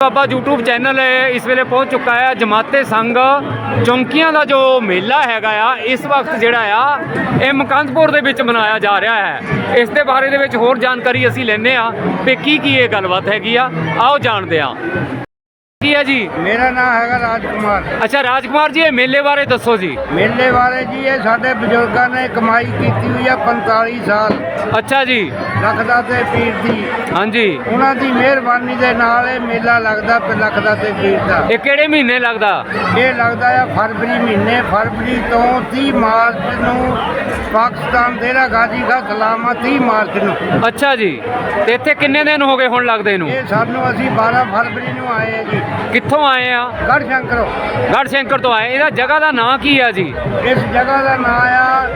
ਬਾਬਾ YouTube channel ਇਸ ਵੇਲੇ ਪਹੁੰਚ ਚੁੱਕਾ ਹੈ। ਜਮਾਤੇ ਸੰਘ ਚੌਂਕੀਆਂ ਦਾ ਜੋ ਮੇਲਾ ਹੈਗਾ ਆ, ਇਸ ਵਕਤ ਜਿਹੜਾ ਆ, ਇਹ ਮਕੰਦਪੁਰ ਦੇ ਵਿੱਚ ਮਨਾਇਆ ਜਾ ਰਿਹਾ ਹੈ। ਇਸ ਦੇ ਬਾਰੇ ਦੇ ਵਿੱਚ ਹੋਰ ਜਾਣਕਾਰੀ ਅਸੀਂ ਲੈਣੇ ਆ ਕਿ ਕੀ ਕੀ ਇਹ ਗੱਲਬਾਤ ਹੈਗੀ ਆ। ਆਓ ਜਾਣਦੇ ਆ ਕੀ ਹੈ ਜੀ? ਮੇਰਾ ਨਾਮ ਹੈਗਾ ਰਾਜਕੁਮਾਰ। ਅੱਛਾ ਰਾਜਕੁਮਾਰ ਜੀ ਇਹ ਮੇਲੇ ਬਾਰੇ ਦੱਸੋ ਜੀ। ਮੇਲੇ ਬਾਰੇ ਜੀ ਇਹ ਸਾਡੇ ਬਜ਼ੁਰਗਾਂ ਨੇ ਕਮਾਈ ਕੀਤੀ ਹੋਈ ਆ 45 ਸਾਲ। ਅੱਛਾ ਜੀ। ਲਖਦਾ ਤੇ ਪੀਰ ਦੀ। ਹਾਂਜੀ। ਉਹਨਾਂ ਦੀ ਮਿਹਰਬਾਨੀ ਦੇ ਨਾਲ ਇਹ ਮੇਲਾ ਲੱਗਦਾ ਤੇ ਲਖਦਾ ਤੇ ਪੀਰ ਦਾ। ਇਹ ਕਿਹੜੇ ਮਹੀਨੇ ਲੱਗਦਾ? ਇਹ ਲੱਗਦਾ ਆ ਫਰਵਰੀ ਮਹੀਨੇ। ਫਰਵਰੀ ਤੋਂ 30 ਮਾਰਚ ਨੂੰ ਪਾਕਿਸਤਾਨ ਦੇਰਾ ਗਾਜੀ ਦਾ ਸਲਾਮਾ 30 ਮਾਰਚ ਨੂੰ। ਅੱਛਾ ਜੀ। ਤੇ ਇੱਥੇ ਕਿੰਨੇ ਦਿਨ ਹੋ ਗਏ ਹੁਣ ਲੱਗਦੇ ਨੂੰ? ਇਹ ਸਾਨੂੰ ਅਸੀਂ 12 ਫਰਵਰੀ ਨੂੰ ਆਏ ਆ ਜੀ। ਕਿੱਥੋਂ ਆਏ ਆ? ਗੜ ਸ਼ੰਕਰੋ ਗੜਸ਼ੰਕਰ ਤੋਂ ਆਏ। ਇਹਦਾ ਜਗ੍ਹਾ ਦਾ ਨਾਂ ਕੀ ਆ ਜੀ? ਇਸ ਜਗ੍ਹਾ ਦਾ ਨਾਮ ਆ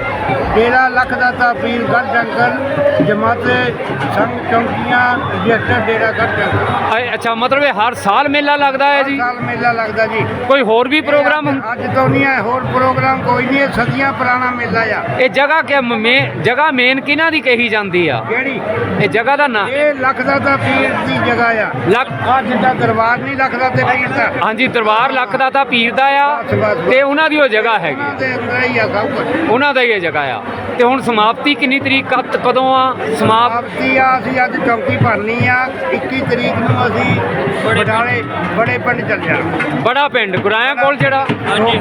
ਡੇਰਾ ਲਖਦਾਤਾ ਪੀਰ ਗੜ ਸ਼ੰਕਰ ਜਮਾਤੇ ਸੰਘ ਚੌਂਕੀਆਂ ਰਜਿਸਟਰ ਡੇਰਾ ਗੜ ਸ਼ੰਕਰ ਅ- ਅੱਛਾ ਮਤਲਬ ਇਹ ਹਰ ਸਾਲ ਮੇਲਾ ਲੱਗਦਾ ਹੈ ਹਰ ਜੀ? ਸਾਲ ਮੇਲਾ ਲੱਗਦਾ ਜੀ। ਕੋਈ ਹੋਰ ਵੀ ਪ੍ਰੋਗਰਾਮ? ਅੱਜ ਤੋਂ ਨਹੀਂ ਹੈ ਹੋਰ ਪ੍ਰੋਗਰਾਮ ਕੋਈ ਨਹੀਂ ਹੈ ਸਦੀਆਂ ਪੁਰਾਣਾ ਮੇਲਾ ਆ। ਇਹ ਜਗ੍ਹਾ ਕਿ ਮੇ ਜਗ੍ਹਾ ਮੇਨ ਕਿਹਨਾਂ ਦੀ ਕਹੀ ਜਾਂਦੀ ਆ? ਕਿਹੜੀ? ਇਹ ਜਗ੍ਹਾ ਦਾ ਨਾਂ? ਇਹ ਲਖਦਾਤਾ ਪੀਰ ਦੀ ਜਗ੍ਹਾ ਆ। ਲੱਖ ਆ ਜਿੱਦਾਂ ਦਰਬਾਰ ਨਹੀਂ ਲਖਦਾ ਤੇ ਪੀਰ ਦਾ ਹਾਂਜੀ ਦਰਬਾਰ ਲੱਖ ਦਾ ਤਾਂ ਪੀਰ ਦਾ ਆ। ਤੇ ਉਹਨਾਂ ਦੀ ਉਹ ਜਗ੍ਹਾ ਹੈਗੀ। ਉਹਨਾਂ ਦੇ ਹੀ ਇਹ ਜਗ੍ਹਾ ਆ। ਤੇ ਹੁਣ ਸਮਾਪਤੀ ਕਿੰਨੀ ਤਰੀਕ ਕਦ ਕਦੋਂ ਆ? ਸਮਾਪਤ ਆ ਅਸੀਂ ਅੱਜ ਚੌਂਕੀ ਭਰਨੀ ਆ। 21 ਤਰੀਕ ਨੂੰ ਅਸੀਂ ਬਟਾਲੇ ਬੜੇ ਪਿੰਡ ਚੱਲ ਜਾਣਾ ਬੜਾ ਪਿੰਡ ਗੁਰਾਇਆ ਕੋਲ ਜਿਹੜਾ? ਹਾਂਜੀ,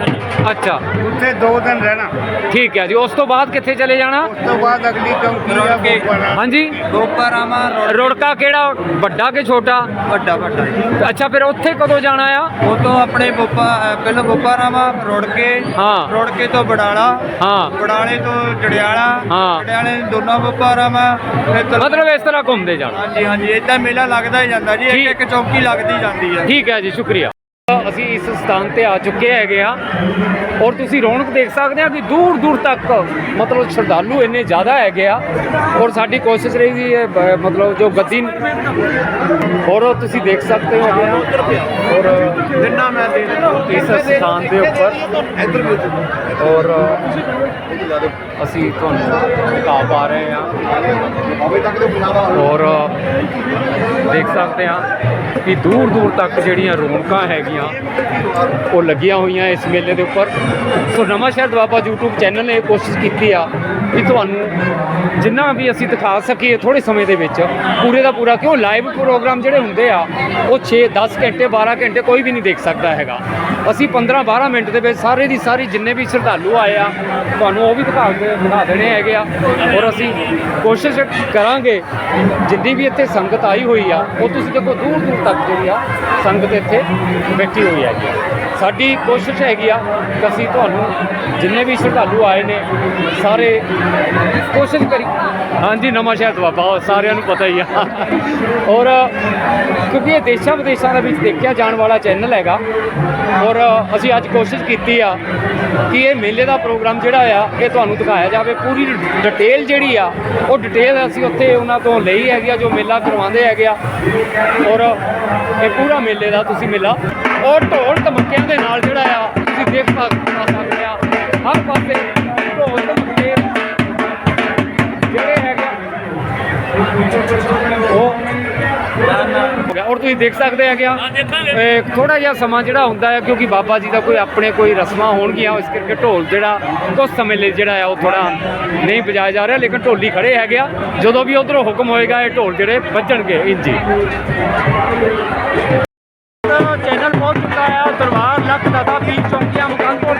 ਅੱਛਾ। ਉੱਥੇ 2 ਦਿਨ ਰਹਿਣਾ। ਠੀਕ ਹੈ ਜੀ। ਉਸ ਤੋਂ ਬਾਅਦ ਕਿੱਥੇ ਚਲੇ ਜਾਣਾ? ਉਸ ਤੋਂ ਬਾਅਦ ਅਗਲੀ ਚੌਂਕੀ ਆ ਰੁੜਕੇ। ਗੋਪਾਲਾ ਹਾਂਜੀ। ਗੋਪਾਰਾਮਾ ਰੁੜਕਾ। ਕਿਹੜਾ? ਵੱਡਾ ਕਿ ਛੋਟਾ? ਵੱਡਾ ਵੱਡਾ ਅੱਛਾ ਫਿਰ ਉੱਥੇ ਕਦੋਂ ਜਾਣਾ ਆ ਉਹ ਤੋਂ ਆਪਣੇ ਬੋਪਾ ਪਹਿਲਾਂ ਬੋਪਾਰਾਮਾ ਰੋੜ ਕੇ ਹਾਂ। ਰੋੜ ਕੇ ਤੋਂ ਬੜਾਲਾ ਹਾਂ ਬੜਾਲੇ ਤੋਂ ਜੜਿਆਲਾ ਹਾਂ। ਜੜਿਆਲੇ ਦੋਨਾਂ ਬੋਪਾਰਾਮਾ ਫਿਰ ਤਲ- ਮਤਲਬ ਇਸ ਤਰ੍ਹਾਂ ਘੁੰਮਦੇ ਜਾਣਾ ਹਾਂਜੀ ਹਾਂਜੀ ਇਦਾਂ ਮੇਲਾ ਲੱਗਦਾ ਹੀ ਜਾਂਦਾ ਜੀ ਠੀਕ। ਇੱਕ ਇੱਕ ਚੌਕੀ ਲੱਗਦੀ ਜਾਂਦੀ ਹੈ ਠੀਕ ਹੈ ਜੀ ਸ਼ੁਕਰੀਆ ਅਸੀਂ ਇਸ ਸਥਾਨ ਤੇ ਆ ਚੁੱਕੇ ਹੈਗੇ ਆ ਔਰ ਤੁਸੀਂ ਰੌਣਕ ਦੇਖ ਸਕਦੇ ਆ ਕਿ ਦੂਰ ਦੂਰ ਤੱਕ ਮਤਲਬ ਸ਼ਰਧਾਲੂ ਇੰਨੇ ਜ਼ਿਆਦਾ ਹੈਗੇ ਆ। ਔਰ ਸਾਡੀ ਕੋਸ਼ਿਸ਼ ਰਹੀ ਜੀ ਇਹ ਮਤਲਬ ਜੋ ਗੱਦੀ ਔਰ ਤੁਸੀਂ ਦੇਖ ਸਕਦੇ ਹੋ ਆ। ਔਰ ਦਿਨਾ ਮੈਂ ਦੇ ਇਸ ਸਥਾਨ ਦੇ ਉੱਪਰ ਔਰ ਅਸੀਂ ਤੁਹਾਨੂੰ ਦਿਖਾ ਪਾ ਰਹੇ ਹਾਂ। ਔਰ ਦੇਖ ਸਕਦੇ ਹਾਂ ਕਿ ਦੂਰ ਦੂਰ ਤੱਕ ਜਿਹੜੀਆਂ ਰੌਣਕਾਂ ਹੈਗੀਆਂ ਉਹ ਲੱਗੀਆਂ ਹੋਈਆਂ ਇਸ ਮੇਲੇ ਦੇ ਉੱਪਰ। ਸੋ ਨਵਾਂ ਸ਼ਹਿਰ ਦਵਾਬਾ YouTube ਚੈਨਲ ਨੇ ਕੋਸ਼ਿਸ਼ ਕੀਤੀ ਆ ਕਿ ਤੁਹਾਨੂੰ ਜਿੰਨਾ ਵੀ ਅਸੀਂ ਦਿਖਾ ਸਕੀਏ ਥੋੜੇ ਸਮੇਂ ਦੇ ਵਿੱਚ, ਪੂਰੇ ਦਾ ਪੂਰਾ, ਕਿਉਂ ਲਾਈਵ ਪ੍ਰੋਗਰਾਮ ਜਿਹੜੇ ਹੁੰਦੇ ਆ, ਉਹ 6 10 ਘੰਟੇ 12 ਘੰਟੇ ਕੋਈ ਵੀ ਨਹੀਂ ਦੇਖ ਸਕਦਾ ਹੈਗਾ। ਅਸੀਂ 15 12 ਮਿੰਟ ਦੇ ਵਿੱਚ ਸਾਰੇ ਦੀ ਸਾਰੀ ਜਿੰਨੇ ਵੀ ਸ਼ਰਧਾਲੂ ਆਏ ਆ, ਤੁਹਾਨੂੰ ਉਹ ਵੀ ਦਿਖਾ ਕੇ ਦਿਖਾ ਦੇਣੇ ਹੈਗੇ ਆ। ਔਰ ਅਸੀਂ ਕੋਸ਼ਿਸ਼ ਕਰਾਂਗੇ, ਜਿੰਨੀ ਵੀ ਇੱਥੇ ਸੰਗਤ ਆਈ ਹੋਈ ਆ, ਉਹ ਤੁਸੀਂ ਦੇਖੋ ਦੂਰ ਦੂਰ ਤੱਕ ਜਿਹੜੀ ਆ, ਸੰਗਤ ਇੱਥੇ ਬੈਠੀ ਹੋਈ ਹੈਗੀ ਆ। ਸਾਡੀ ਕੋਸ਼ਿਸ਼ ਹੈਗੀ ਆ ਕਿ ਅਸੀਂ ਤੁਹਾਨੂੰ ਜਿੰਨੇ ਵੀ ਸ਼ਰਧਾਲੂ ਆਏ ਨੇ ਸਾਰੇ ਕੋਸ਼ਿਸ਼ ਕਰੀ। ਹਾਂਜੀ ਨਵਾਂ ਸ਼ਹਿਰ ਦਵਾਬਾ ਸਾਰਿਆਂ ਨੂੰ ਪਤਾ ਹੀ ਆ। ਔਰ ਕਿਉਂਕਿ ਇਹ ਦੇਸ਼ਾਂ ਵਿਦੇਸ਼ਾਂ ਦੇ ਵਿੱਚ ਦੇਖਿਆ ਜਾਣ ਵਾਲਾ ਚੈਨਲ ਹੈਗਾ। ਔਰ ਅਸੀਂ ਅੱਜ ਕੋਸ਼ਿਸ਼ ਕੀਤੀ ਆ ਕਿ ਇਹ ਮੇਲੇ ਦਾ ਪ੍ਰੋਗਰਾਮ ਜਿਹੜਾ ਆ ਇਹ ਤੁਹਾਨੂੰ ਦਿਖਾਇਆ ਜਾਵੇ। ਪੂਰੀ ਡਿਟੇਲ ਜਿਹੜੀ ਆ ਉਹ ਡਿਟੇਲ ਅਸੀਂ ਉੱਥੇ ਉਹਨਾਂ ਤੋਂ ਲਈ ਹੈਗੀ ਆ ਜੋ ਮੇਲਾ ਕਰਵਾਉਂਦੇ ਹੈਗੇ ਆ। ਔਰ ਇਹ ਪੂਰਾ ਮੇਲੇ ਦਾ ਤੁਸੀਂ ਮੇਲਾ। ਔਰ ਢੋਲ ਧਮੱਕਿਆਂ ਦੇ ਨਾਲ ਜਿਹੜਾ ਆ ਤੁਸੀਂ ਦੇਖ ਸਕ- ਸਕਦੇ ਆ। ਹਰ ਪਾਸੇ ਢੋਲ ਧਮੱਕੇ ਜਿਹੜੇ ਹੈਗੇ ਆ, ਉਹ ਔਰ ਤੁਸੀਂ ਦੇਖ ਸਕਦੇ ਹੈਗੇ ਆ ਥੋੜਾ ਜਿਹਾ ਸਮਾਂ ਜਿਹੜਾ ਹੁੰਦਾ ਹੈ ਕਿਉਂਕਿ ਬਾਬਾ ਜੀ ਦਾ ਕੋਈ ਆਪਣੇ ਕੋਈ ਰਸਮਾਂ ਹੋਣਗੀਆਂ ਇਸ ਕਰਕੇ ਢੋਲ ਜਿਹੜਾ ਕੁਝ ਸਮੇਂ ਲਈ ਜਿਹੜਾ ਆ ਉਹ ਥੋੜਾ ਨਹੀਂ ਵਜਾਇਆ ਜਾ ਰਿਹਾ ਲੇਕਿਨ ਢੋਲੀ ਖੜੇ ਹੈਗੇ ਆ। ਜਦੋਂ ਵੀ ਉਧਰੋਂ ਹੁਕਮ ਹੋਏਗਾ ਇਹ ਢੋਲ ਜਿਹੜੇ ਵੱਜਣਗੇ ਇੰਜੀ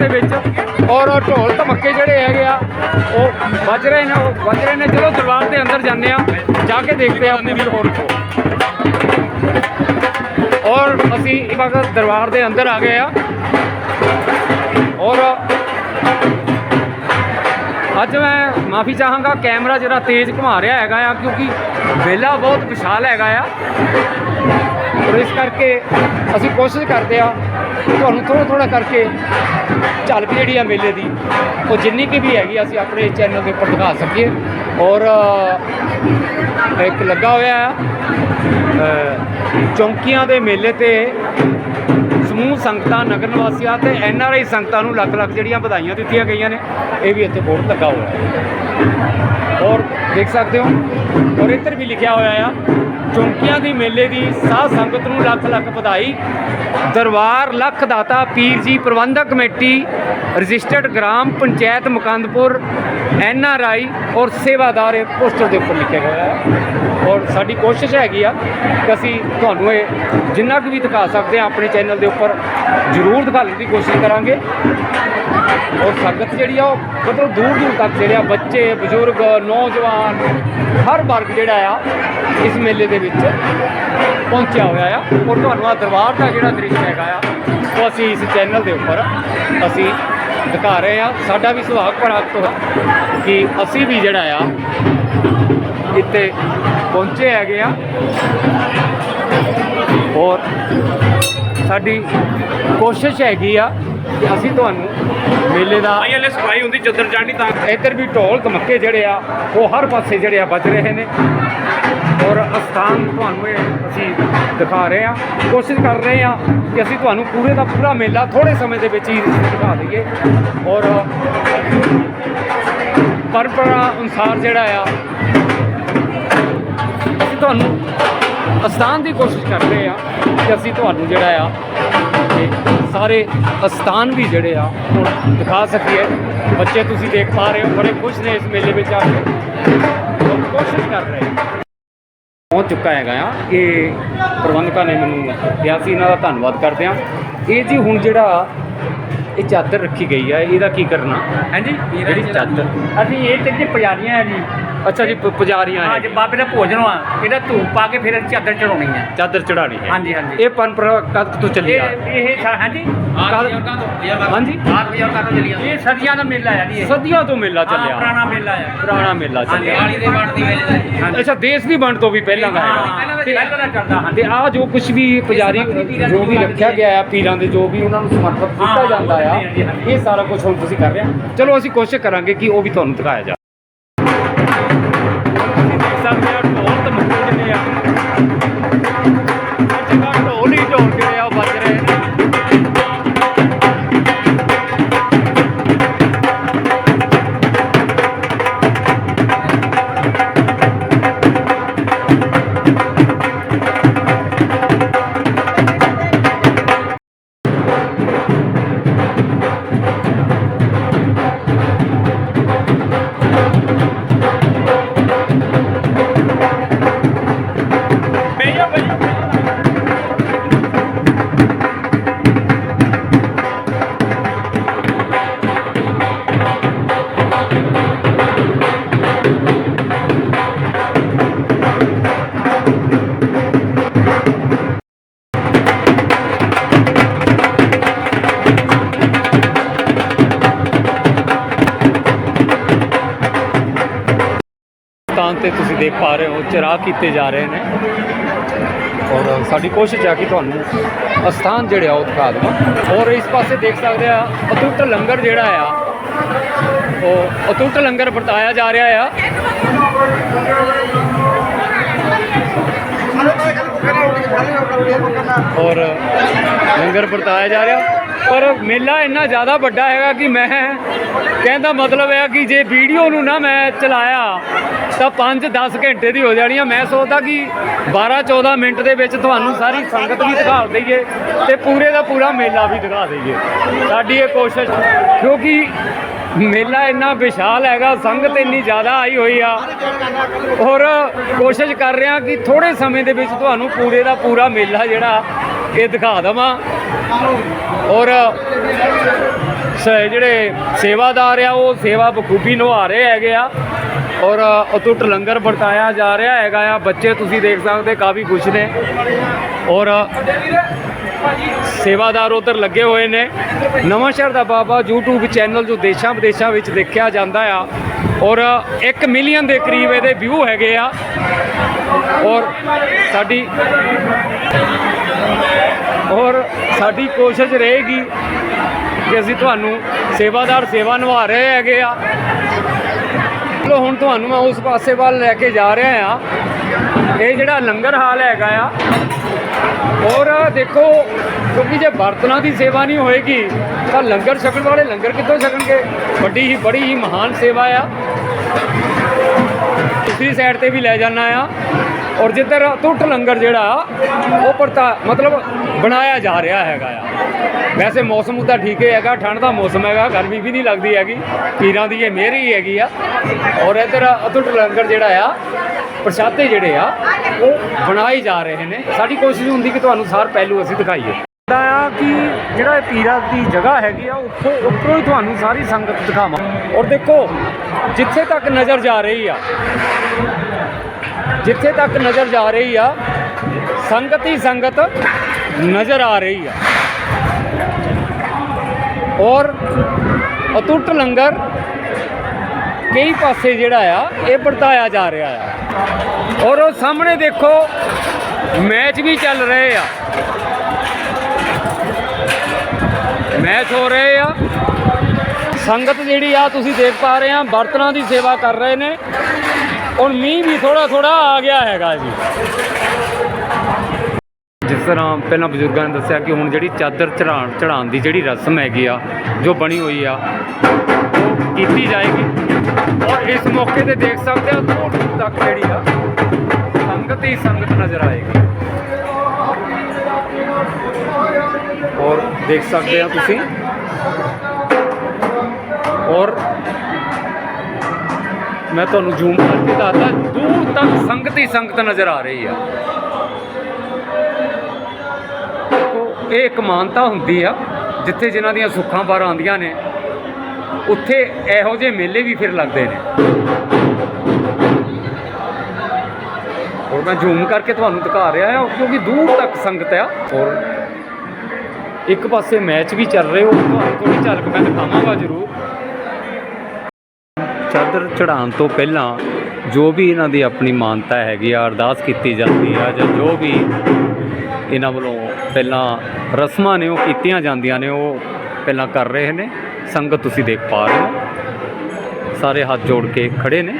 ਦੇ ਵਿੱਚ। ਔਰ ਉਹ ਢੋਲ ਧਮੱਕੇ ਜਿਹੜੇ ਹੈਗੇ ਆ, ਉਹ ਵੱਜ ਰਹੇ ਨੇ, ਉਹ ਵੱਜ ਰਹੇ ਨੇ। ਜਦੋਂ ਦਰਬਾਰ ਦੇ ਅੰਦਰ ਜਾਂਦੇ ਆ, ਜਾ ਕੇ ਦੇਖਦੇ ਆ ਪੂਰੀ ਹੋਰ ਕੋ ਔਰ ਅਸੀਂ ਇੱਕ ਵਕਤ ਦਰਬਾਰ ਦੇ ਅੰਦਰ ਆ ਗਏ ਆ। ਔਰ ਅੱਜ ਮੈਂ ਮਾਫੀ ਚਾਹਾਂਗਾ, ਕੈਮਰਾ ਜਿਹੜਾ ਤੇਜ਼ ਘੁਮਾ ਰਿਹਾ ਹੈਗਾ ਆ, ਕਿਉਂਕਿ ਵੇਲਾ ਬਹੁਤ ਵਿਸ਼ਾਲ ਹੈਗਾ ਆ। ਔਰ ਇਸ ਕਰਕੇ ਅਸੀਂ ਕੋਸ਼ਿਸ਼ ਕਰਦੇ ਆ ਤੁਹਾਨੂੰ ਥੋੜਾ ਥੋੜਾ ਕਰਕੇ ਝਲਕ ਜਿਹੜੀ ਆ ਮੇਲੇ ਦੀ, ਉਹ ਜਿੰਨੀ ਕੀ ਵੀ ਹੈਗੀ ਅਸੀਂ ਆਪਣੇ ਚੈਨਲ ਦੇ ਉੱਪਰ ਦਿਖਾ ਸਕੀਏ। ਔਰ ਇੱਕ ਲੱਗਾ ਹੋਇਆ ਆ ਚੌਂਕੀਆਂ ਦੇ ਮੇਲੇ ਤੇ ਸਮੂਹ ਸੰਗਤਾਂ, ਨਗਰ ਨਿਵਾਸੀਆਂ ਤੇ ਐਨ ਆਰ ਆਈ ਸੰਗਤਾਂ ਨੂੰ ਲੱਖ ਲੱਖ ਜਿਹੜੀਆਂ ਵਧਾਈਆਂ ਦਿੱਤੀਆਂ ਗਈਆਂ ਨੇ, ਇਹ ਵੀ ਇੱਥੇ ਬੋਰਡ ਲੱਗਾ ਹੋਇਆ। ਹੈ ਔਰ ਦੇਖ ਸਕਦੇ ਹੋ, ਔਰ ਇੱਧਰ ਵੀ ਲਿਖਿਆ ਹੋਇਆ ਆ ਚੌਂਕੀਆਂ ਦੀ ਮੇਲੇ ਦੀ ਸਾਧ ਸੰਗਤ ਨੂੰ ਲੱਖ ਲੱਖ ਵਧਾਈ। ਦਰਬਾਰ ਲੱਖ ਦਾਤਾ ਪੀਰ ਜੀ ਪ੍ਰਬੰਧਕ ਕਮੇਟੀ, ਰਜਿਸਟਰਡ ਗ੍ਰਾਮ panchayat Mukandpur, N R I ਔਰ ਸੇਵਾਦਾਰ ਇਹ ਪੋਸਟਰ ਦੇ ਉੱਪਰ ਲਿਖਿਆ ਗਿਆ ਹੈ। ਔਰ ਸਾਡੀ ਕੋਸ਼ਿਸ਼ ਹੈਗੀ ਆ ਕਿ ਅਸੀਂ ਤੁਹਾਨੂੰ ਇਹ ਜਿੰਨਾ ਕੁ ਵੀ ਦਿਖਾ ਸਕਦੇ ਆ ਆਪਣੇ ਚੈਨਲ ਦੇ ਉੱਪਰ, ਜ਼ਰੂਰ ਦਿਖਾਉਣ ਦੀ ਕੋਸ਼ਿਸ਼ ਕਰਾਂਗੇ। ਔਰ ਸੰਗਤ ਜਿਹੜੀ ਆ, ਉਹ ਮਤਲਬ ਦੂਰ ਦੂਰ ਤੱਕ ਜਿਹੜੇ ਆ, ਬੱਚੇ, ਬਜ਼ੁਰਗ, ਨੌਜਵਾਨ, ਹਰ ਵਰਗ ਜਿਹੜਾ ਆ, ਇਸ ਮੇਲੇ ਦੇ ਵਿੱਚ ਪਹੁੰਚਿਆ ਹੋਇਆ ਆ। ਔਰ ਤੁਹਾਨੂੰ ਆ ਦਰਬਾਰ ਦਾ ਜਿਹੜਾ ਦ੍ਰਿਸ਼ ਹੈਗਾ ਆ, ਉਹ ਅਸੀਂ ਇਸ ਚੈਨਲ ਦੇ ਉੱਪਰ ਅਸੀਂ ਦਿਖਾ ਰਹੇ ਆ। ਸਾਡਾ ਵੀ ਸੁਭਾਗ ਪ੍ਰਾਪਤ ਹੋਇਆ ਕਿ ਅਸੀਂ ਵੀ ਜਿਹੜਾ ਆ ਇੱਥੇ ਪਹੁੰਚੇ ਹੈਗੇ ਆ। ਔਰ ਸਾਡੀ ਕੋਸ਼ਿਸ਼ ਹੈਗੀ ਆ ਕਿ ਅਸੀਂ ਤੁਹਾਨੂੰ ਮੇਲੇ ਦਾ ਆਈ ਹਲੇ ਸਫ਼ਾਈ ਹੁੰਦੀ ਚੱਦਰ ਚੜ੍ਹਨੀ ਤਾਂ ਇੱਧਰ ਵੀ ਢੋਲ ਧਮੱਕੇ ਜਿਹੜੇ ਆ ਉਹ ਹਰ ਪਾਸੇ ਜਿਹੜੇ ਆ ਵੱਜ ਰਹੇ ਨੇ। ਔਰ ਅਸਥਾਨ ਤੁਹਾਨੂੰ ਇਹ ਅਸੀਂ ਦਿਖਾ ਰਹੇ ਆ। ਕੋਸ਼ਿਸ਼ ਕਰ ਰਹੇ ਆ ਕਿ ਅਸੀਂ ਤੁਹਾਨੂੰ ਪੂਰੇ ਦਾ ਪੂਰਾ ਮੇਲਾ ਥੋੜੇ ਸਮੇਂ ਦੇ ਵਿੱਚ ਹੀ ਦਿਖਾ ਦਈਏ। ਔਰ ਪਰੰਪਰਾ ਅਨੁਸਾਰ ਜਿਹੜਾ ਆ ਤੁਹਾਨੂੰ ਅਸਥਾਨ ਦੀ ਕੋਸ਼ਿਸ਼ ਕਰ ਰਹੇ ਆ ਕਿ ਅਸੀਂ ਤੁਹਾਨੂੰ ਜਿਹੜਾ ਆ ਸਾਰੇ ਅਸਥਾਨ ਵੀ ਜਿਹੜੇ ਆ ਉਹ ਦਿਖਾ ਸਕੀਏ। ਬੱਚੇ ਤੁਸੀਂ ਦੇਖ ਪਾ ਰਹੇ ਹੋ ਬੜੇ ਖੁਸ਼ ਨੇ ਇਸ ਮੇਲੇ ਵਿੱਚ ਆ ਕੇ। ਕੋਸ਼ਿਸ਼ ਕਰ ਰਹੇ ਆ। ਪਹੁੰਚ ਚੁੱਕਾ ਹੈਗਾ ਆ। ਇਹ ਪ੍ਰਬੰਧਕਾਂ ਨੇ ਮੈਨੂੰ ਕਿਹਾ ਸੀ ਇਹਨਾਂ ਦਾ ਧੰਨਵਾਦ ਕਰਦੇ ਆ ਇਹ ਜੀ ਹੁਣ ਜਿਹੜਾ ਇਹ ਚਾਦਰ ਰੱਖੀ ਗਈ ਆ ਇਹਦਾ ਕੀ ਕਰਨਾ? ਹਾਂਜੀ ਜਿਹੜੀ ਚਾਦਰ। ਅਸੀਂ ਇਹ ਤੇ ਜੀ ਪੁਜਾਰੀਆਂ ਹੈ ਜੀ। ਅੱਛਾ ਜੀ ਪ- ਪੁਜਾਰੀਆਂ ਹਾਂ ਹੈ ਜੀ ਬਾਬੇ ਦਾ ਭੋਜਨ ਆ ਇਹਦਾ ਧੂਪ ਪਾ ਕੇ ਫਿਰ ਅਸੀਂ ਚਾਦਰ ਚੜਾਉਣੀ ਹੈ ਚਾਦਰ ਚੜਾਣੀ ਹੈ। ਹਾਂਜੀ, ਹਾਂਜੀ। ਇਹ ਪਰੰਪਰਾ ਕਦ ਤੋਂ ਚੱਲੀ ਆ? ਇਹ ਇਹ ਸਾ- ਹਾਂਜੀ? ਹਾਂਜੀ? ਇਹ ਸਦੀਆਂ ਦਾ ਮੇਲਾ ਹੈ ਜੀ ਇਹ। ਸਦੀਆਂ ਤੋਂ ਮੇਲਾ ਹਾਂ, ਚੱਲਿਆ। ਪੁਰਾਣਾ ਮੇਲਾ ਹੈ ਪੁਰਾਣਾ ਮੇਲਾ ਚੱਲਿਆ। ਹਾਂਜੀ। ਦੇ ਵੰਡ ਦੀ ਮੇਲੇ ਦਾ ਜੀ। ਹਾਂਜੀ। ਅੱਛਾ ਦੇਸ਼ ਦੀ ਵੰਡ ਤੋਂ ਵੀ ਪਹਿਲਾਂ ਦਾ ਹਾਂ, ਹੈਗਾ। ਪਹਿਲਾਂ ਦਾ ਤੇ ਪਹਿਲਾਂ ਦਾ ਚੱਲਦਾ ਹਾਂ ਤੇ ਆ ਜੋ ਕੁਝ ਵੀ ਪੁਜਾਰੀ ਜੋ ਵੀ ਰੱਖਿਆ ਗਿਆ ਆ ਪੀਰਾਂ ਦੇ ਜੋ ਵੀ ਉਹਨਾਂ ਨੂੰ ਸਮਰਪਿਤ ਕੀਤਾ ਹਾਂ, ਜਾਂਦਾ ਆ ਹਾਂਜੀ, ਹਾਂਜੀ। ਇਹ ਸਾਰਾ ਕੁਝ ਹੁਣ ਤੁਸੀਂ ਕਰ ਰਹੇ ਆ ਚਲੋ ਅਸੀਂ ਕੋਸ਼ਿਸ਼ ਕਰਾਂਗੇ ਕਿ ਉਹ ਵੀ ਤੁਹਾਨੂੰ ਦਿਖਾਇਆ ਜਾ ਚਰਾ ਕੀਤੇ ਜਾ ਰਹੇ ਨੇ। ਔਰ ਸਾਡੀ ਕੋਸ਼ਿਸ਼ ਆ ਕਿ ਤੁਹਾਨੂੰ ਅਸਥਾਨ ਜਿਹੜੇ ਆ ਉਹ ਦਿਖਾ ਦੇਵਾਂ। ਔਰ ਇਸ ਪਾਸੇ ਦੇਖ ਸਕਦੇ ਆ, ਅਤੁੱਟ ਲੰਗਰ ਜਿਹੜਾ ਆ, ਉਹ ਅਤੁੱਟ ਲੰਗਰ ਵਰਤਾਇਆ ਜਾ ਰਿਹਾ ਆ। ਔਰ ਲੰਗਰ ਵਰਤਾਇਆ ਜਾ ਰਿਹਾ। ਪਰ ਮੇਲਾ ਇੰਨਾ ਜ਼ਿਆਦਾ ਵੱਡਾ ਹੈਗਾ ਕਿ ਮੈਂ ਕਹਿੰਦਾ ਮਤਲਬ ਹੈ ਕਿ ਜੇ ਵੀਡੀਓ ਨੂੰ ਨਾ ਮੈਂ ਚਲਾਇਆ, ਤਾਂ 5-10 ਘੰਟੇ ਦੀ ਹੋ ਜਾਣੀ ਆ। ਮੈਂ ਸੋਚਦਾ ਕਿ 12-14 ਮਿੰਟ ਦੇ ਵਿੱਚ ਤੁਹਾਨੂੰ ਸਾਰੀ ਸੰਗਤ ਵੀ ਦਿਖਾ ਦਈਏ ਤੇ ਪੂਰੇ ਦਾ ਪੂਰਾ ਮੇਲਾ ਵੀ ਦਿਖਾ ਦਈਏ। ਸਾਡੀ ਇਹ ਕੋਸ਼ਿਸ਼, ਕਿਉਂਕਿ ਮੇਲਾ ਇੰਨਾ ਵਿਸ਼ਾਲ ਹੈਗਾ, ਸੰਗਤ ਇੰਨੀ ਜ਼ਿਆਦਾ ਆਈ ਹੋਈ ਆ। ਔਰ ਕੋਸ਼ਿਸ਼ ਕਰ ਰਿਹਾ ਕਿ ਥੋੜੇ ਸਮੇਂ ਦੇ ਵਿੱਚ ਤੁਹਾਨੂੰ ਪੂਰੇ ਦਾ ਪੂਰਾ ਮੇਲਾ ਜਿਹੜਾ, ਇਹ ਦਿਖਾ ਦਵਾਂ। ਔਰ ਜਿਹੜੇ ਸੇਵਾਦਾਰ ਆ, ਉਹ ਸੇਵਾ ਬਖੂਬੀ ਨਿਭਾ ਰਹੇ ਹੈਗੇ ਆ। ਔਰ ਅਤੁੱਟ ਲੰਗਰ ਵਰਤਾਇਆ ਜਾ ਰਿਹਾ ਹੈਗਾ ਆ। ਬੱਚੇ ਤੁਸੀਂ ਦੇਖ ਸਕਦੇ, ਕਾਫੀ ਖੁਸ਼ ਨੇ। ਔਰ ਸੇਵਾਦਾਰ ਉਧਰ ਲੱਗੇ ਹੋਏ ਨੇ। ਨਵਾਂ ਸ਼ਹਿਰ ਦਾ ਬਾਬਾ YouTube ਚੈਨਲ ਜੋ ਦੇਸ਼ਾਂ ਵਿਦੇਸ਼ਾਂ ਵਿੱਚ ਦੇਖਿਆ ਜਾਂਦਾ ਆ। ਔਰ 1 ਮਿਲੀਅਨ ਦੇ ਕਰੀਬ ਇਹਦੇ ਵਿਊ ਹੈਗੇ ਆ। ਔਰ ਸਾਡੀ ਔਰ ਸਾਡੀ ਕੋਸ਼ਿਸ਼ ਰਹੇਗੀ ਕਿ ਅਸੀਂ ਤੁਹਾਨੂੰ ਸੇਵਾਦਾਰ, ਸੇਵਾ ਨਿਭਾ ਰਹੇ ਹੈਗੇ ਆ। ਚਲੋ, ਹੁਣ ਤੁਹਾਨੂੰ ਮੈਂ ਉਸ ਪਾਸੇ ਵੱਲ ਲੈ ਕੇ ਜਾ ਰਿਹਾ ਆ। ਇਹ ਜਿਹੜਾ ਲੰਗਰ ਹਾਲ ਹੈਗਾ ਆ, ਔਰ ਦੇਖੋ, ਕਿਉਂਕਿ ਜੇ ਬਰਤਨਾਂ ਦੀ ਸੇਵਾ ਨਹੀਂ ਹੋਏਗੀ, ਤਾਂ ਲੰਗਰ ਛਕਣ ਵਾਲੇ ਲੰਗਰ ਕਿੱਥੋਂ ਛਕਣਗੇ? ਵੱਡੀ ਹੀ, ਬੜੀ ਹੀ ਮਹਾਨ ਸੇਵਾ ਆ। ਦੂਸਰੀ ਸਾਈਡ ਤੇ ਵੀ ਲੈ ਜਾਣਾ ਆ। ਔਰ ਜਿੱਧਰ ਟੁੱਟ ਲੰਗਰ ਜਿਹੜਾ ਆ, ਉਹ ਪਰਤਾ ਮਤਲਬ ਬਣਾਇਆ ਜਾ ਰਿਹਾ ਹੈਗਾ ਆ। ਵੈਸੇ ਮੌਸਮ ਉਹਦਾ ਠੀਕ ਹੀ ਹੈਗਾ ਠੰਡ ਦਾ ਮੌਸਮ ਹੈਗਾ ਗਰਮੀ ਵੀ ਨਹੀਂ ਲੱਗਦੀ ਹੈਗੀ ਪੀਰਾਂ ਦੀ ਇਹ ਮਿਹਰ ਹੀ ਹੈਗੀ ਆ। ਔਰ ਇੱਧਰ ਅਟੁੱਟ ਲੰਗਰ ਜਿਹੜਾ ਆ ਪ੍ਰਸ਼ਾਦੇ ਜਿਹੜੇ ਆ ਉਹ ਬਣਾਏ ਜਾ ਰਹੇ ਨੇ। ਸਾਡੀ ਕੋਸ਼ਿਸ਼ ਹੁੰਦੀ ਕਿ ਤੁਹਾਨੂੰ ਸਾਰ ਪਹਿਲੂ ਅਸੀਂ ਦਿਖਾਈਏ। ਦਾ ਆ ਕਿ ਜਿਹੜਾ ਇਹ ਪੀਰਾਂ ਦੀ ਜਗ੍ਹਾ ਹੈਗੀ ਆ, ਉੱਥੋਂ ਉੱਪਰੋਂ ਹੀ ਤੁਹਾਨੂੰ ਸਾਰੀ ਸੰਗਤ ਦਿਖਾਵਾਂ। ਔਰ ਦੇਖੋ, ਜਿੱਥੇ ਤੱਕ ਨਜ਼ਰ ਜਾ ਰਹੀ ਆ, ਜਿੱਥੇ ਤੱਕ ਨਜ਼ਰ ਜਾ ਰਹੀ ਆ, ਸੰਗਤ ਹੀ ਸੰਗਤ ਨਜ਼ਰ ਆ ਰਹੀ ਆ। ਔਰ ਅਤੁੱਟ ਲੰਗਰ ਕਈ ਪਾਸੇ ਜਿਹੜਾ ਆ, ਇਹ ਵਰਤਾਇਆ ਜਾ ਰਿਹਾ ਆ। ਔਰ ਉਹ ਸਾਹਮਣੇ ਦੇਖੋ, ਮੈਚ ਵੀ ਚੱਲ ਰਹੇ ਆ। ਮੈਚ ਹੋ ਰਹੇ ਆ। ਸੰਗਤ ਜਿਹੜੀ ਆ, ਤੁਸੀਂ ਦੇਖ ਪਾ ਰਹੇ ਆ, ਬਰਤਨਾਂ ਦੀ ਸੇਵਾ ਕਰ ਰਹੇ ਨੇ। ਹੁਣ ਮੀਂਹ ਵੀ ਥੋੜਾ ਥੋੜਾ ਆ ਗਿਆ ਹੈਗਾ ਜੀ। ਜਿਸ ਤਰ੍ਹਾਂ ਪਹਿਲਾਂ ਬਜ਼ੁਰਗਾਂ ਨੇ ਦੱਸਿਆ ਕਿ ਹੁਣ ਜਿਹੜੀ ਚਾਦਰ ਚੜਾਉਣ ਚੜਾਉਣ ਦੀ ਜਿਹੜੀ ਰਸਮ ਹੈਗੀ ਆ, ਜੋ ਬਣੀ ਹੋਈ ਆ, ਉਹ ਕੀਤੀ ਜਾਏਗੀ। ਔਰ ਇਸ ਮੌਕੇ ਤੇ ਦੇਖ ਸਕਦੇ ਹੋ ਦੂਰ ਦੂਰ ਤੱਕ ਜਿਹੜੀ ਆ, ਸੰਗਤ ਹੀ ਸੰਗਤ ਨਜ਼ਰ ਆਏਗੀ। ਔਰ ਦੇਖ ਸਕਦੇ ਆ ਤੁਸੀਂ। ਔਰ ਮੈਂ ਤੁਹਾਨੂੰ ਜ਼ੂਮ ਕਰਕੇ ਦੱਸਦਾ, ਦੂਰ ਤੱਕ ਸੰਗਤ ਹੀ ਸੰਗਤ ਨਜ਼ਰ ਆ ਰਹੀ ਆ। ਇਹ ਇੱਕ ਮਾਨਤਾ ਹੁੰਦੀ ਆ, ਜਿੱਥੇ ਜਿਨ੍ਹਾਂ ਦੀਆਂ ਸੁੱਖਾਂ ਬਾਹਰ ਆਉਂਦੀਆਂ ਨੇ, ਉੱਥੇ ਇਹੋ ਜਿਹੇ ਮੇਲੇ ਵੀ ਫਿਰ ਲੱਗਦੇ ਨੇ। ਮੈਂ ਜ਼ੂਮ ਕਰਕੇ ਤੁਹਾਨੂੰ ਦਿਖਾ ਰਿਹਾ ਹਾਂ, ਕਿਉਂਕਿ ਦੂਰ ਤੱਕ ਸੰਗਤ ਆ। ਔਰ ਇੱਕ ਪਾਸੇ ਮੈਚ ਵੀ ਚੱਲ ਰਹੇ ਹੋ ਤੁਹਾਨੂੰ ਥੋੜੀ ਝਲਕ ਮੈਂ ਦਿਖਾਵਾਂਗਾ ਜ਼ਰੂਰ। ਚਾਦਰ ਚੜਾਉਣ ਤੋਂ ਪਹਿਲਾਂ ਜੋ ਵੀ ਇਹਨਾਂ ਦੀ ਆਪਣੀ ਮਾਨਤਾ ਹੈਗੀ ਆ, ਅਰਦਾਸ ਕੀਤੀ ਜਾਂਦੀ ਆ, ਜਾਂ ਜੋ ਵੀ ਇਹਨਾਂ ਵੱਲੋਂ ਪਹਿਲਾਂ ਰਸਮਾਂ ਨੇ ਉਹ ਕੀਤੀਆਂ ਜਾਂਦੀਆਂ ਨੇ, ਉਹ ਪਹਿਲਾਂ ਕਰ ਰਹੇ ਨੇ। ਸੰਗਤ ਤੁਸੀਂ ਦੇਖ ਪਾ ਰਹੇ ਹੋ। ਸਾਰੇ ਹੱਥ ਜੋੜ ਕੇ ਖੜੇ ਨੇ।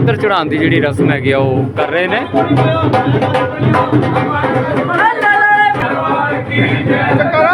ਚਾਦਰ ਚੜਾਉਣ ਦੀ ਜਿਹੜੀ ਰਸਮ ਹੈਗੀ ਆ ਉਹ ਕਰ ਰਹੇ ਨੇ। ਕਰਾ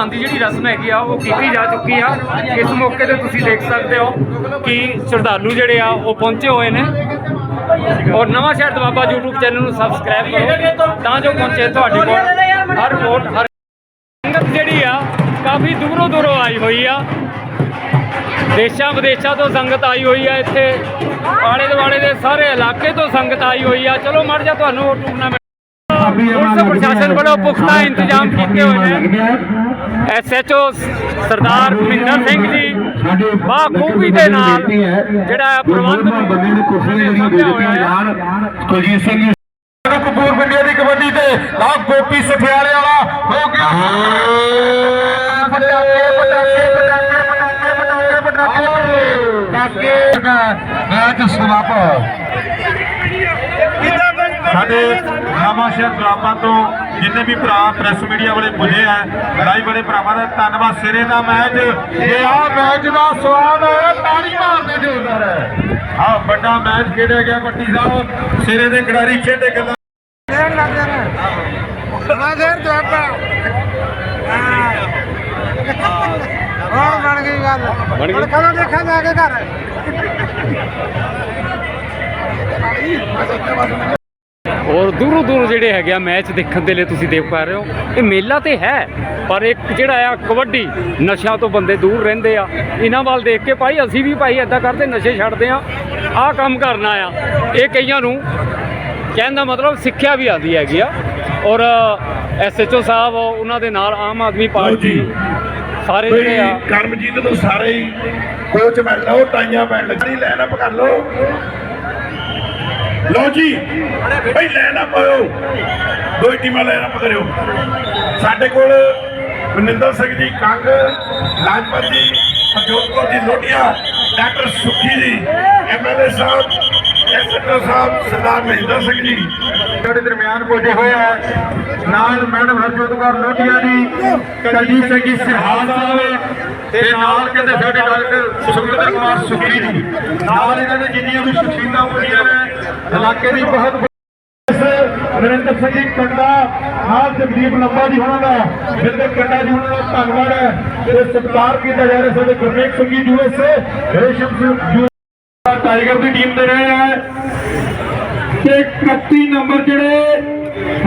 ਚੜਾਉਣ ਦੀ ਜਿਹੜੀ ਰਸਮ ਹੈਗੀ ਆ, ਉਹ ਕੀਤੀ ਜਾ ਚੁੱਕੀ ਆ। ਇਸ ਮੌਕੇ ਤੇ ਤੁਸੀਂ ਦੇਖ ਸਕਦੇ ਹੋ ਕਿ ਸ਼ਰਧਾਲੂ ਜਿਹੜੇ ਆ, ਉਹ ਪਹੁੰਚੇ ਹੋਏ ਨੇ। ਔਰ ਨਵਾਂ ਸ਼ਹਿਰ ਦਵਾਬਾ YouTube ਚੈਨਲ ਨੂੰ ਸਬਸਕ੍ਰਾਈਬ ਕਰੋ, ਤਾਂ ਜੋ ਪਹੁੰਚੇ ਤੁਹਾਡੇ ਕੋਲ ਹਰ ਵੋਟ, ਹਰ ਸੰਗਤ ਜਿਹੜੀ ਆ, ਕਾਫੀ ਦੂਰੋਂ ਦੂਰੋਂ ਆਈ ਹੋਈ ਆ। ਦੇਸ਼ਾਂ ਵਿਦੇਸ਼ਾਂ ਤੋਂ ਸੰਗਤ ਆਈ ਹੋਈ ਆ ਇੱਥੇ। ਆਲੇ ਦੁਆਲੇ ਦੇ ਸਾਰੇ ਇਲਾਕੇ ਤੋਂ ਸੰਗਤ ਆਈ ਹੋਈ ਆ। ਚਲੋ, ਮੜ ਜਾ ਤੁਹਾਨੂੰ ਉਹ ਟੂਰਨਾਮੈਂਟ ਪੁਲਿਸ ਪ੍ਰਸ਼ਾਸਨ ਵੱਲੋਂ ਪੁਖਤਾ ਇੰਤਜ਼ਾਮ ਕੀਤੇ ਹੋਏ ਨੇ। ਐਸਐਚਓ ਸਰਦਾਰ ਮਹਿੰਦਰ ਸਿੰਘ ਜੀ ਬਾਖੂਬੀ ਦੇ ਨਾਲ ਜਿਹੜਾ ਪ੍ਰਬੰਧ ਬੰਦੇ ਨੂੰ ਕੁਰਸੀ ਜਿਹੜੀਆਂ ਦੇ ਦਿੱਤੀਆਂ ਜਾਣ ਕੁਲਜੀਤ ਸਿੰਘ ਜੀ। ਕਪੂਰ ਪਿੰਡੀਆਂ ਦੀ ਕਬੱਡੀ ਤੇ ਲਾ ਗੋਪੀ ਸਠਿਆਲੇ ਵਾਲਾ ਹੋ ਗਿਆ। ਪਟਾਕੇ ਪਟਾਕੇ ਪਟਾਕੇ ਪਟਾਕੇ ਪਟਾਕੇ। ਪਟਾਕੇ। ਮੈਚ ਸਮਾਪਤ। ਸਾਡੇ ਨਵਾਂ ਸ਼ਹਿਰ ਗੁਲਾਬਾਂ ਤੋਂ ਜਿੰਨੇ ਵੀ ਭਰਾ ਪ੍ਰੈਸ ਮੀਡੀਆ ਵਾਲੇ ਪੁੱਜੇ ਆ ਲੜਾਈ ਬੜੇ ਭਰਾਵਾਂ ਦਾ ਧੰਨਵਾਦ ਸਿਰੇ ਦਾ ਮੈਚ। ਇਹ ਆ ਮੈਚ ਦਾ ਸਵਾਦ ਹੈ ਤਾੜੀ ਮਾਰਦੇ ਜੋਰਦਾਰ ਹੈ ਆ ਵੱਡਾ ਮੈਚ ਖੇਡਿਆ ਗਿਆ ਪੱਟੀ ਸਾਹਿਬ ਸਿਰੇ ਦੇ ਖਿਡਾਰੀ ਖੇਡੇ ਗੱਲਾਂ। ਮਾਦਰ ਦੁਆਬਾ ਹਾਂ। ਬਣ ਗਈ ਗੱਲ। ਬਣ ਗਈ? ਹੁਣ ਕਦੋਂ ਦੇਖਾਂ ਜਾ ਕੇ ਘਰ। ਔਰ ਦੂਰੋਂ ਦੂਰੋਂ ਜਿਹੜੇ ਹੈਗੇ ਆ ਮੈਚ ਦੇਖਣ ਦੇ ਲਈ ਤੁਸੀਂ ਦੇਖ ਪਾ ਰਹੇ ਹੋ। ਇਹ ਮੇਲਾ ਤੇ ਹੈ ਪਰ ਇੱਕ ਜਿਹੜਾ ਆ ਕਬੱਡੀ ਨਸ਼ਿਆਂ ਤੋਂ ਬੰਦੇ ਦੂਰ ਰਹਿੰਦੇ ਆ। ਇਹਨਾਂ ਵੱਲ ਦੇਖ ਕੇ ਭਾਈ ਅਸੀਂ ਵੀ ਭਾਈ ਐਦਾਂ ਕਰਦੇ ਨਸ਼ੇ ਛੱਡਦੇ ਆ। ਆਹ ਕੰਮ ਕਰਨਾ ਆ। ਇਹ ਕਈਆਂ ਨੂੰ ਕਹਿਣ ਦਾ ਮਤਲਬ ਸਿੱਖਿਆ ਵੀ ਆਉਂਦੀ ਹੈਗੀ ਆ। ਔਰ ਐਸਐਚਓ ਸਾਹਿਬ ਉਹਨਾਂ ਦੇ ਨਾਲ ਆਮ ਆਦਮੀ ਪਾਰਟੀ ਸਾਰੇ ਜਿਹੜੇ ਆ। ਕਰਮਜੀਤ ਨੂੰ ਸਾਰੇ ਹੀ ਕੋਚ ਮਿਲ ਲਓ ਟਾਈਆਂ ਪੈਣ ਲੱਗੀ ਲੈਣ ਅਪ ਕਰ ਲਓ। ਲਓ ਜੀ, ਬਈ ਲੈਣ ਅਪ ਆਇਓ ਦੋ ਟੀਮਾਂ ਲੈਣ ਅਪ ਕਰਿਓ। ਸਾਡੇ ਕੋਲ ਮਨਿੰਦਰ ਸਿੰਘ ਜੀ, ਕੰਗ, ਲਾਜਪਤ ਜੀ Harjot Kaur ji ਲੋਟੀਆਂ, doctor Sukhi ji MLA Sahib SHO Sahib Sardar Mahinder Singh ji. ਸਾਡੇ ਦਰਮਿਆਨ ਪਹੁੰਚੇ ਹੋਏ ਆ, ਨਾਲ ਮੈਡਮ ਹਰਜੋਤ ਕੌਰ ਲੋਟੀਆ ਜੀ, ਕਲਜੀਤ ਸਿੰਘ ਜੀ ਸਿਰਹਾਲ ਸਾਹਿਬ ਤੇ ਨਾਲ ਕਹਿੰਦੇ ਸਾਡੇ ਡਾਕਟਰ ਸੁਖਿੰਦਰ ਕੁਮਾਰ ਸੁਖੀ ਜੀ। ਨਾਲ ਇਹਨਾਂ ਦੇ ਜਿੰਨੀਆਂ ਵੀ ਸ਼ਖਸੀਅਤਾਂ ਹੋਈਆਂ ਨੇ, ਇਲਾਕੇ ਦੀ ਬਹੁਤ ਨਰਿੰਦਰ ਸਿੰਘ ਜੀ, ਕੰਡਾ, ਨਾਲ ਜਗਦੀਪ ਲੱਭਾ ਜੀ ਹੋਣਾ ਦਾ ਜਿੰਦਰ ਕੰਡਾ ਜੀ ਹੋਣਾ ਦਾ ਧੰਨਵਾਦ ਹੈ। ਤੇ ਸਤਿਕਾਰ ਕੀਤਾ ਜਾ ਰਿਹਾ ਸਾਡੇ ਗੁਰਮੇਖ ਸਿੰਘ ਜੀ ਯੂਐਸਏ ਰੇਸ਼ਮ ਸਿੰਘ ਟਾਈਗਰ ਦੀ ਟੀਮ ਦੇ ਰਹੇ ਹੈ ਤੇ 31 ਨੰਬਰ ਜਿਹੜੇ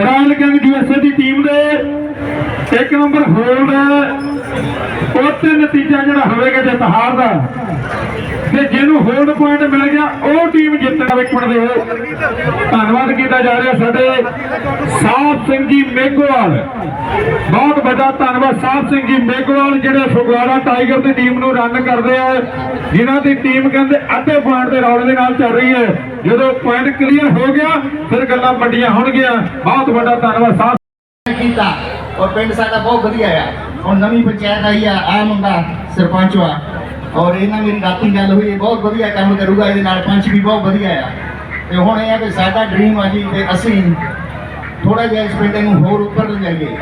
ਰਾਇਲ ਗੰਗ ਯੂਐਸਏ ਦੀ ਟੀਮ ਦੇ, ਇੱਕ ਨੰਬਰ ਹੋਲਡ ਹੈ। ਉਹ ਤੇ ਨਤੀਜਾ ਜਿਹੜਾ ਹੋਵੇਗਾ ਜੇ ਦਾ। ਤੇ ਜਿਹਨੂੰ ਹੋਲਡ ਪੁਆਇੰਟ ਮਿਲ ਗਿਆ, ਉਹ ਟੀਮ ਜਿੱਤਣਾ ਵਿਕਣ ਦੇ ਧੰਨਵਾਦ ਕੀਤਾ ਜਾ ਰਿਹਾ ਸਾਡੇ ਸਾਹਿਬ ਸਿੰਘ ਜੀ ਮੇਘਵਾਲ। ਬਹੁਤ ਵੱਡਾ ਧੰਨਵਾਦ ਸਾਹਿਬ ਸਿੰਘ ਜੀ ਮੇਘਵਾਲ, ਜਿਹੜੇ ਫਗਵਾੜਾ ਟਾਈਗਰ ਦੀ ਟੀਮ ਨੂੰ ਰਨ ਕਰਦੇ ਆ, ਜਿਨ੍ਹਾਂ ਦੀ ਟੀਮ ਕਹਿੰਦੇ ਅੱਧੇ ਪੁਆਇੰਟ ਦੇ ਰੌਲੇ ਦੇ ਨਾਲ ਚੱਲ ਰਹੀ ਹੈ। ਜਦੋਂ ਪੁਆਇੰਟ ਕਲੀਅਰ ਹੋ ਗਿਆ, ਫਿਰ ਗੱਲਾਂ ਵੱਡੀਆਂ ਹੋਣਗੀਆਂ। ਬਹੁਤ ਵੱਡਾ ਧੰਨਵਾਦ ਸਾਹਿਬ ਕੀਤਾ ਔਰ ਪਿੰਡ ਸਾਡਾ ਬਹੁਤ ਵਧੀਆ ਆ। ਹੁਣ ਨਵੀਂ ਪੰਚਾਇਤ ਆਈ ਆ ਆ ਮੁੰਡਾ ਸਰਪੰਚ ਵਾ। ਔਰ ਇਹਨਾਂ ਮੇਰੀ ਰਾਤੀ ਗੱਲ ਹੋਈ, ਇਹ ਬਹੁਤ ਵਧੀਆ ਕੰਮ ਕਰੂਗਾ, ਇਹਦੇ ਨਾਲ ਪੰਚ ਵੀ ਬਹੁਤ ਵਧੀਆ ਆ। ਤੇ ਹੁਣ ਇਹ ਆ ਕਿ ਸਾਡਾ ਡ੍ਰੀਮ ਆ ਜੀ ਤੇ ਅਸੀਂ ਥੋੜਾ ਜਿਹਾ ਇਸ ਪਿੰਡ ਨੂੰ ਹੋਰ ਉੱਪਰ ਲਿਜਾਈਏ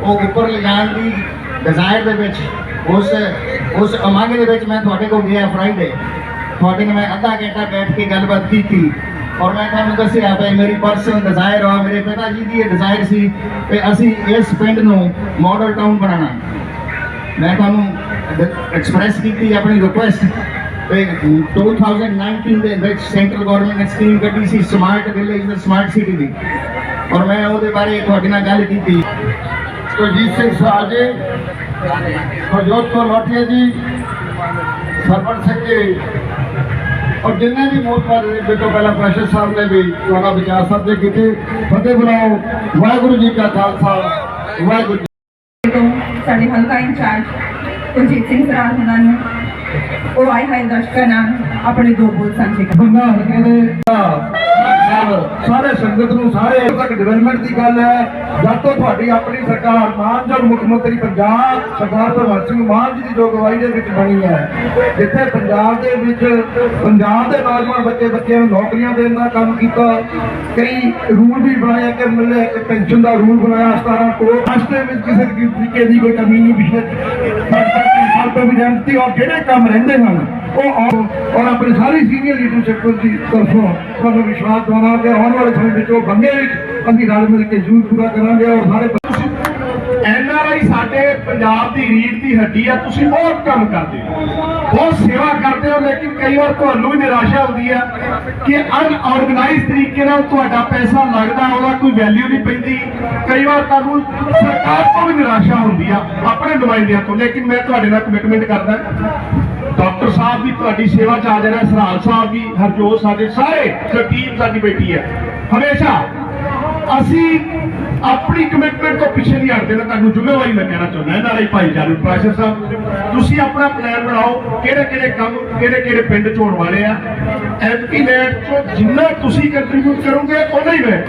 ਉਹ ਉੱਪਰ ਲਿਜਾਣ ਦੀ ਡਿਜ਼ਾਇਰ ਦੇ ਵਿੱਚ, ਉਸ ਉਸ ਅਮੰਗ ਦੇ ਵਿੱਚ ਮੈਂ ਤੁਹਾਡੇ ਕੋਲ ਗਿਆ ਫਰਾਈਡੇ ਤੁਹਾਡੇ ਨਾਲ ਮੈਂ ਅੱਧਾ ਘੰਟਾ ਬੈਠ ਕੇ ਗੱਲਬਾਤ ਕੀਤੀ। ਔਰ ਮੈਂ ਤੁਹਾਨੂੰ ਦੱਸਿਆ ਵੀ ਮੇਰੀ ਪਰਸਨਲ ਡਿਜ਼ਾਇਰ ਆ, ਮੇਰੇ ਪਿਤਾ ਜੀ ਦੀ ਇਹ ਡਿਜ਼ਾਇਰ ਸੀ ਕਿ ਅਸੀਂ ਇਸ ਪਿੰਡ ਨੂੰ ਮਾਡਲ ਟਾਊਨ ਬਣਾਉਣਾ। ਮੈਂ ਤੁਹਾਨੂੰ ਐਕਸਪ੍ਰੈਸ ਕੀਤੀ ਆਪਣੀ ਰਿਕੁਐਸਟ ਕਿ 2019 ਦੇ ਵਿੱਚ ਸੈਂਟਰਲ ਗਵਰਨਮੈਂਟ ਨੇ ਸਕੀਮ ਕੱਢੀ ਸੀ ਸਮਾਰਟ ਵਿਲੇਜ ਤੇ ਸਮਾਰਟ ਸਿਟੀ ਦੀ ਔਰ ਮੈਂ ਉਹਦੇ ਬਾਰੇ ਤੁਹਾਡੇ ਨਾਲ ਗੱਲ ਕੀਤੀ ਕੁਲਜੀਤ ਸਿੰਘ ਸਾਹਿਬ ਜੀ ਹਰਜੋਤ ਕੌਰ ਲੋਟੀਆ ਜੀ ਸਰਪੰਚ ਸਿੰਘ ਜੀ ਔਰ ਜਿੰਨੇ ਵੀ ਮੋਤਬਾਰ ਨੇ ਤੋਂ ਪਹਿਲਾਂ ਪ੍ਰੈਸ਼ਰ ਸਾਹਿਬ ਨੇ ਵੀ ਤੁਹਾਡਾ ਵਿਚਾਰ ਸਾਂਝੇ ਕੀਤੇ ਫਤਿਹ ਬੁਲਾਓ ਵਾਹਿਗੁਰੂ ਜੀ ਕਾ ਖਾਲਸਾ ਵਾਹਿਗੁਰੂ ਜੀ ਤੋਂ ਸਾਡੇ ਹਲਕਾ ਇੰਚਾਰਜ ਕੁਲਜੀਤ ਸਿੰਘ ਸਰਾਰ ਉਹਨਾਂ ਨੂੰ। ਉਹ ਆਏ ਹੋਏ ਦਰਸ਼ਕਾਂ ਨਾਲ ਆਪਣੇ ਦੋ ਬੋਲ ਸਾਂਝੇ ਕਰਨ। ਬੰਦਾ ਹਲਕੇ ਦੇ ਸਾਹਿਬ, ਸਾਰੇ ਸੰਗਤ ਨੂੰ ਸਾਰੇ ਤੱਕ ਡਿਵੈਲਪਮੈਂਟ ਦੀ ਗੱਲ ਹੈ। ਜਦ ਤੋਂ ਤੁਹਾਡੀ ਆਪਣੀ ਸਰਕਾਰ ਮਾਨਯੋਗ ਮੁੱਖ ਮੰਤਰੀ ਪੰਜਾਬ, ਸਰਦਾਰ ਭਗਵੰਤ ਸਿੰਘ ਮਾਨ ਜੀ ਦੀ ਜੋ ਅਗਵਾਈ ਦੇ ਵਿੱਚ ਬਣੀ ਹੈ, ਜਿੱਥੇ ਪੰਜਾਬ ਦੇ ਵਿੱਚ ਪੰਜਾਬ ਦੇ ਨੌਜਵਾਨ ਬੱਚੇ ਬੱਚਿਆਂ ਨੂੰ ਨੌਕਰੀਆਂ ਦੇਣ ਦਾ ਕੰਮ ਕੀਤਾ, ਕਈ ਰੂਲ ਵੀ ਬਣਾਇਆ ਕਿ ਮਿਲੇ ਪੈਨਸ਼ਨ ਦਾ ਰੂਲ ਬਣਾਇਆ 17 ਕਰੋੜ ਰਸਤੇ ਵਿੱਚ ਕਿਸੇ ਤਰੀਕੇ ਦੀ ਕੋਈ ਕਮੀ ਨਹੀਂ, ਪਿਛਲੇ ਸਾਲ ਤੋਂ ਔਰ ਜਿਹੜੇ ਕੰਮ ਰਹਿੰਦੇ ਹਨ, ਉਹ ਔਰ ਆਪਣੀ ਸਾਰੀ ਸੀਨੀਅਰ ਲੀਡਰਸ਼ਿਪ ਦੀ ਤਰਫੋਂ ਤੁਹਾਨੂੰ ਵਿਸ਼ਵਾਸ ਦਿਵਾਉਣਾ ਕਿ ਆਉਣ ਵਾਲੇ ਸਮੇਂ ਵਿੱਚ ਉਹ ਬੰਦੇ ਵਿੱਚ ਅਸੀਂ ਰਲ ਮਿਲ ਕੇ ਜ਼ਰੂਰ ਪੂਰਾ ਕਰਾਂਗੇ ਔਰ ਸਾਰੇ ਐਨ ਆਰ ਆਈ ਸਾਡੇ ਪੰਜਾਬ ਦੀ ਰੀੜ ਦੀ ਹੱਡੀ ਆ, ਤੁਸੀਂ ਬਹੁਤ ਕੰਮ ਕਰਦੇ ਹੋ। ਬਹੁਤ ਸੇਵਾ ਕਰਦੇ ਹੋ, ਲੇਕਿਨ ਕਈ ਵਾਰ ਤੁਹਾਨੂੰ ਵੀ ਨਿਰਾਸ਼ਾ ਹੁੰਦੀ ਆ ਕਿ ਅਨਆਰਗੇਨਾਈਜ਼ ਤਰੀਕੇ ਨਾਲ ਤੁਹਾਡਾ ਪੈਸਾ ਲੱਗਦਾ, ਉਹਦਾ ਕੋਈ ਵੈਲਿਊ ਨਹੀਂ ਪੈਂਦੀ। ਕਈ ਵਾਰ ਤੁਹਾਨੂੰ ਸਰਕਾਰ ਤੋਂ ਵੀ ਨਿਰਾਸ਼ਾ ਹੁੰਦੀ ਆ, ਆਪਣੇ ਨੁਮਾਇੰਦਿਆਂ ਤੋਂ। ਲੇਕਿਨ ਮੈਂ ਤੁਹਾਡੇ ਨਾਲ ਕਮਿਟਮੈਂਟ ਕਰਦਾ, ਡਾਕਟਰ ਸਾਹਿਬ ਵੀ ਤੁਹਾਡੀ ਸੇਵਾ ਚ ਆ ਜਾਣਾ, ਸਰਹਾਲ ਸਾਹਿਬ ਵੀ, ਹਰਜੋਤ ਸਾਡੇ ਸਾਰੇ ਜੋ ਟੀਮ ਸਾਡੀ ਬੈਠੀ ਹੈ। ਹਮੇਸ਼ਾ ਅਸੀਂ ਆਪਣੀ ਕਮਿਟਮੈਂਟ ਤੋਂ ਪਿੱਛੇ ਨਹੀਂ ਹਟਦੇ, ਮੈਂ ਤੁਹਾਨੂੰ ਜ਼ਿੰਮੇਵਾਰੀ ਮੈਂ ਕਹਿਣਾ ਚਾਹੁੰਦਾ ਇਹਨਾਂ ਲਈ ਭਾਈਚਾਰੇ ਪ੍ਰੋਫੈਸਰ ਸਾਹਿਬ, ਤੁਸੀਂ ਆਪਣਾ ਪਲਾਨ ਬਣਾਓ, ਕਿਹੜੇ ਕਿਹੜੇ ਕੰਮ, ਕਿਹੜੇ ਕਿਹੜੇ ਪਿੰਡ ਚ ਹੋਣ ਵਾਲੇ ਆ। ਐਮਪੀ ਲੈਂਡ ਤੋਂ ਜਿੰਨਾ ਤੁਸੀਂ ਕੰਟਰੀਬਿਊਟ ਕਰੋਗੇ ਉਹਨਾਂ ਹੀ ਮੈਂ।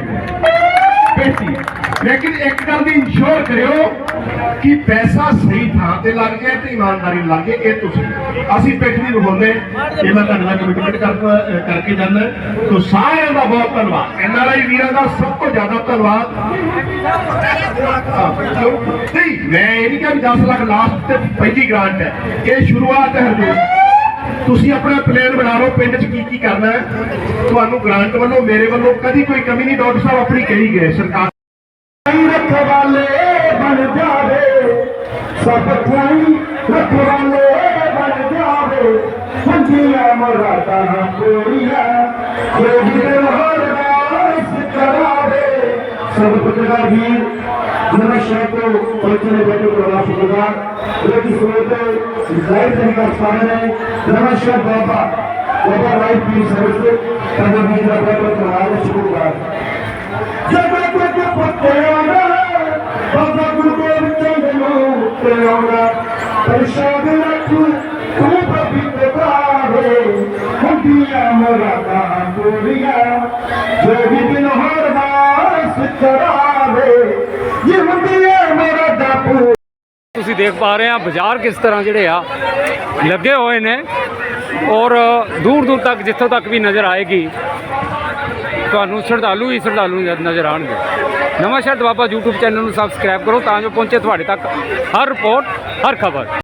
ਬੇਟੀ ਲੇਕਿਨ ਇੱਕ ਗੱਲ ਦੀ ਇਨਸ਼ੋਰ ਕਰਿਓ ਕਿ ਪੈਸਾ ਸਹੀ ਥਾਂ ਤੇ ਲੱਗ ਜਾਏ ਤੇ ਇਮਾਨਦਾਰੀ ਨਾਲ ਲੱਗੇ ਇਹ ਤੁਸੀਂ। ਅਸੀਂ ਪਿੱਠ ਨਹੀਂ ਰੁਕਉਂਦੇ ਇਹ ਮੈਂ ਤੁਹਾਡੇ ਨਾਲ ਕਮਿਟਮੈਂਟ ਕਰਕੇ ਜਾਂਦਾ। ਤੋ ਸਾਰਿਆਂ ਦਾ ਬਹੁਤ ਧੰਨਵਾਦ। ਐਨਆਰਆਈ ਵੀਰਾਂ ਦਾ ਸਭ ਤੋਂ ਜ਼ਿਆਦਾ ਧੰਨਵਾਦ। ਨਹੀਂ, ਮੈਂ ਇਹ ਨਹੀਂ ਕਿਹਾ ਵੀ 10 ਲੱਖ ਲਾਸਟ ਤੇ ਪਹਿਲੀ ਗ੍ਰਾਂਟ ਹੈ। ਇਹ ਸ਼ੁਰੂਆਤ ਹੈ ਹਰਜੋਤ। ਤੁਸੀਂ ਆਪਣਾ ਪਲਾਨ ਬਣਾ ਲਓ, ਪਿੰਡ 'ਚ ਕੀ ਕੀ ਕਰਨਾ ਤੁਹਾਨੂੰ ਗ੍ਰਾਂਟ ਵੱਲੋਂ, ਮੇਰੇ ਵੱਲੋਂ ਕਦੀ ਕੋਈ ਕਮੀ ਨਹੀਂ। ਡਾਕਟਰ ਸਾਹਿਬ ਆਪਣੀ ਕਹੀ ਗਏ, ਸਰਕਾਰ ਰਖਵਾਲੇ ਬਣ ਜਾਵੇ। ਸਭ ਥਾਈ ਰਖਵਾਲੇ ਬਣ ਜਾਵੇ। ਸੰਜੀਆਂ ਮਰਾਤਾ ਕੋਰੀਆ ਕੋਈ ਦਿਨ ਹਰ ਦਾਸ ਕਰਾਵੇ। ਸਭ ਕੁਝ ਦਾ ਵੀਰ ਨਮਸਕਾਰ ਤੋਂ ਪਹੁੰਚਣੇ ਬੈਠੇ ਪ੍ਰਵਾਸ ਗੁਜ਼ਾਰ ਇਹ ਸੋਚ ਲਾਈਵ ਤਰੀਕਾ ਸਾਹਮਣੇ ਨਮਸਕਾਰ ਬਾਬਾ ਬਾਬਾ ਲਾਈਵ ਪੀ ਸਰਵਿਸ ਤਨਵੀਰ ਦਾ ਬਹੁਤ ਧੰਨਵਾਦ ਸ਼ੁਕਰਗੁਜ਼ਾਰ ਜਗਤ ਦੇ ਪੱਤੇ ਆਉਂਦਾ ਬਾਬਾ ਗੁਰਦੇਵ ਚੰਦ ਨੂੰ ਤੇ ਆਉਂਦਾ। ਪਰਸ਼ਾਦ ਰੱਖੂ, ਤੂੰ ਪਵਿੱਤਰਾਵੇ ਹੁੰਦੀਆਂ ਮਰਾਦਾ ਕੋਰੀਆ ਜੋ ਵੀ ਦਿਨ ਹਰ ਵਾਸ ਕਰਾਵੇ ਇਹ ਹੁੰਦੀਆਂ ਮਰਾਦਾ ਪੂ ਤੁਸੀਂ ਦੇਖ ਪਾ ਰਹੇ ਆ, ਬਾਜ਼ਾਰ ਕਿਸ ਤਰ੍ਹਾਂ ਜਿਹੜੇ ਆ, ਲੱਗੇ ਹੋਏ ਨੇ ਔਰ ਦੂਰ ਦੂਰ ਤੱਕ, ਜਿੱਥੋਂ ਤੱਕ ਵੀ ਨਜ਼ਰ ਆਏਗੀ, ਤੁਹਾਨੂੰ ਸ਼ਰਧਾਲੂ ਹੀ ਸ਼ਰਧਾਲੂ ਨਜ਼ਰ- ਨਜ਼ਰ ਆਉਣਗੇ। ਨਵਾਂ ਸ਼ਹਿਰ ਬਾਬਾ YouTube ਚੈਨਲ ਨੂੰ ਸਬਸਕ੍ਰਾਈਬ ਕਰੋ ਤਾਂ ਜੋ ਪਹੁੰਚੇ ਤੁਹਾਡੇ ਤੱਕ ਹਰ ਰਿਪੋਰਟ ਹਰ ਖਬਰ।